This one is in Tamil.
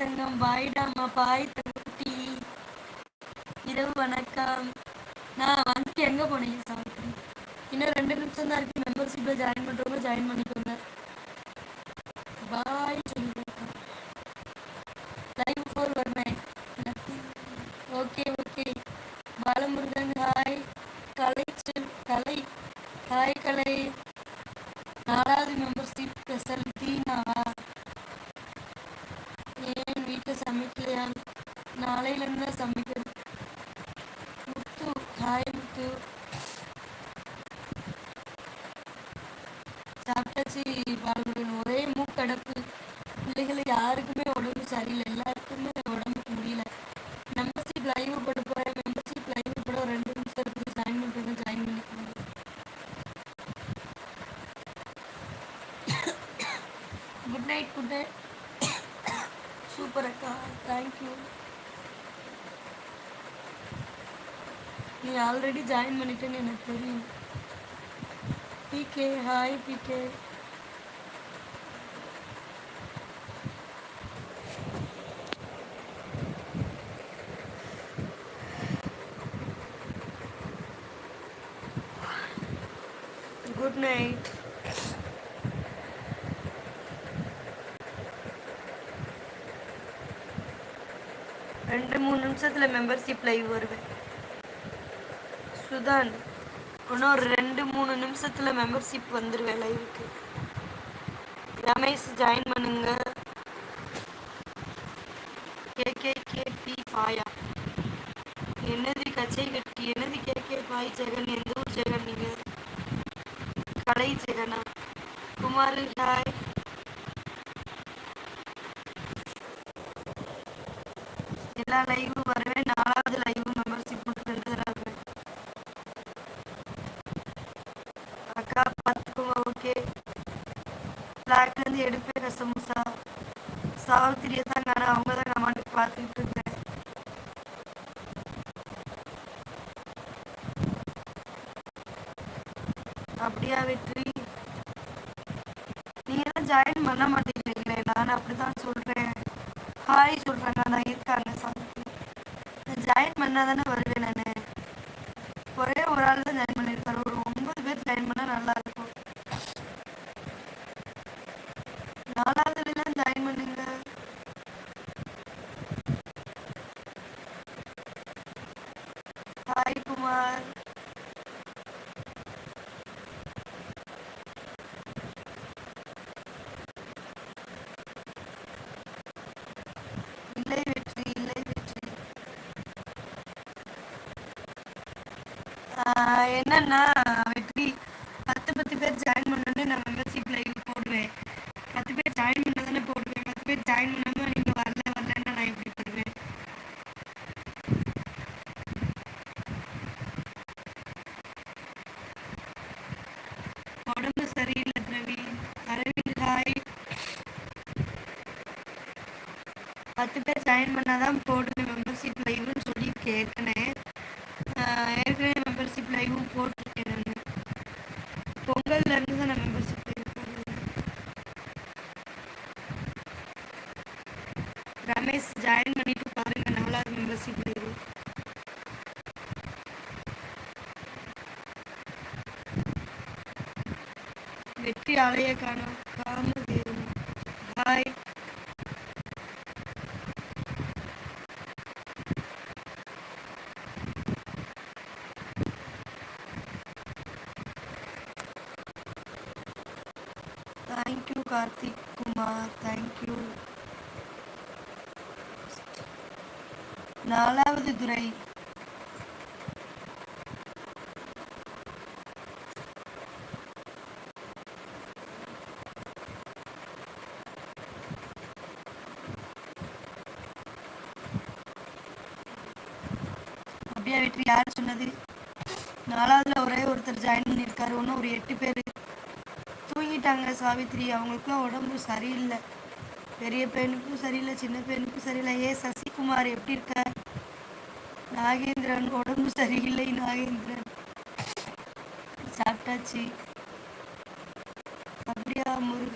தங்கம் பாய்டாமா பாய் தங்கக்குட்டி இரவு வணக்கம். நான் வந்துட்டு எங்கே போனீங்க சாப்பிட்டு இன்னும் ரெண்டு நிமிஷம் தான் இருக்கு. மெம்பர்ஷிப்பில் ஜாயின் பண்ணுறவங்க ஜாயின் பண்ணிக்கோங்க. பாய் சொல்லிட்டு லைவ் ஃபோர் வரேன் okay okay Balamurugan hi Kalai செல்- கலை. ஹாய் கலை. நாளையிலேருந்து தான் சமைக்கணும் முத்து ஹாய் முத்து சாப்பிட்டாச்சு பாலமுருகன் ஒரே மூக்கடப்பு பிள்ளைகளை யாருக்குமே உடம்பு சரியில்லை எல்லாருக்குமே உடம்புக்கு முடியல மெம்பர்ஷிப் லைவ் போட போகிறேன் மெம்பர்ஷிப் லைவ் போட ஒரு ரெண்டு நிமிஷம் இருக்குது ஜாயின் பண்ணுறது ஜாயின் பண்ணிக்கோங்க good night good night super அக்கா தேங்க்யூ நீ ஆல்ரெடி ஜாயின் பண்ணிட்டேன்னு எனக்கு தெரியும். PK hi PK good night ரெண்டு மூணு நிமிஷத்துல மெம்பர்ஷிப் லைவ் வருவேன் சுதான் இன்னும் ஒரு ரெண்டு மூணு நிமிஷத்துல மெம்பர்ஷிப் வந்துருவேன் லைவுக்கு ரமேஷ் ஜாயின் பண்ணுங்க. கேகேகேபி பாயா என்னது கச்சை கட்டி? என்னது கேகே பாய் ஜெகன்? எந்த ஊர் ஜெகன் நீங்க? கலை ஜெகனா? குமார் ஹாய் எல்லா லைவும் வருவேன் நாளா லைவ் மெம்பர்ஷிப் மட்டும் ரெண்டு தடவை வருவேன் அக்கா பார்த்துக்கோங்க ஓகே பிளாக்லேருந்து எடுப்பேன் ரசமுசா சாவித்திரியை தான் நான் அவங்க தான் கமாண்டுக்கு பார்த்துக்கிட்டு இருக்கேன் அப்படியா வெற்றி? நீங்க தான் ஜாயின் பண்ண மாட்டேங்கிறீங்களே நான் அப்படிதான் சொல்றேன். ஹாய் சொல்றேன் நான் இருக்காங்க சாவித்திரி. ஜாயின் பண்ணாதானே வருவேன் நான் ஒரே ஒரு ஆள் தான் ஜாயின் பண்ணியிருக்காரு ஒரு ஒன்பது பேர் ஜாயின் பண்ணா நல்லா இருக்கும் நாலாவதுலாம் ஜாயின் பண்ணுங்க ஹாய் குமார் இல்லை வெற்றி இல்லை வெற்றி ஆஹ் என்னன்னா வெற்றி பத்து பத்து பேர் ஜாயின் பண்ணோடனே நான் மெம்பர்ஷிப் லைவ் போடுவேன் பத்து பேர் ஜாயின் பண்ணதானே போடுவேன் பத்து பேர் ஜாயின் பண்ணாம நீங்க வரல வரலன்னா நான் எப்படி தருவேன் உடம்பு சரியில்லை பிரவீன் அரவிந்த் ஹாய் பத்து பேர் ஜாயின் பண்ணாதான் போடுங்க மெம்பர்ஷிப் லைவ்னு சொல்லியிருக்கேன் ஏற்கனவே ஆஹ் ஏற்கனவே மெம்பர்ஷிப் லைவும் போட்டிருக்கேன் நான். பொங்கல்ல இருந்து தான் நான் மெம்பர்ஷிப் லைவ் போடுவேன் ரமேஷ் ஜாயின் பண்ணிட்டு பாருங்க நாலாவது மெம்பர்ஷிப் லைவ் வெற்றி ஆலய காணும் காணும் hi thank you Karthik Kumar thank you நாலாவது துறை. அப்படியா வெற்றி? யார் சொன்னது? நாலாவதுல ஒரே ஒருத்தர் ஜாயின் பண்ணியிருக்காரு. இன்னும் ஒரு எட்டு பேர். பண்ணிட்டாங்க சாவித்ரி. அவங்களுக்குலாம் உடம்பு சரியில்லை. பெரிய பெண்ணுக்கும் சரியில்லை சின்ன பெண்ணுக்கும் சரியில்லை. ஏ சசிகுமார் எப்படி இருக்க நாகேந்திரன் உடம்பு சரியில்லை நாகேந்திரன். சாப்பிட்டாச்சு. அப்படியா முரு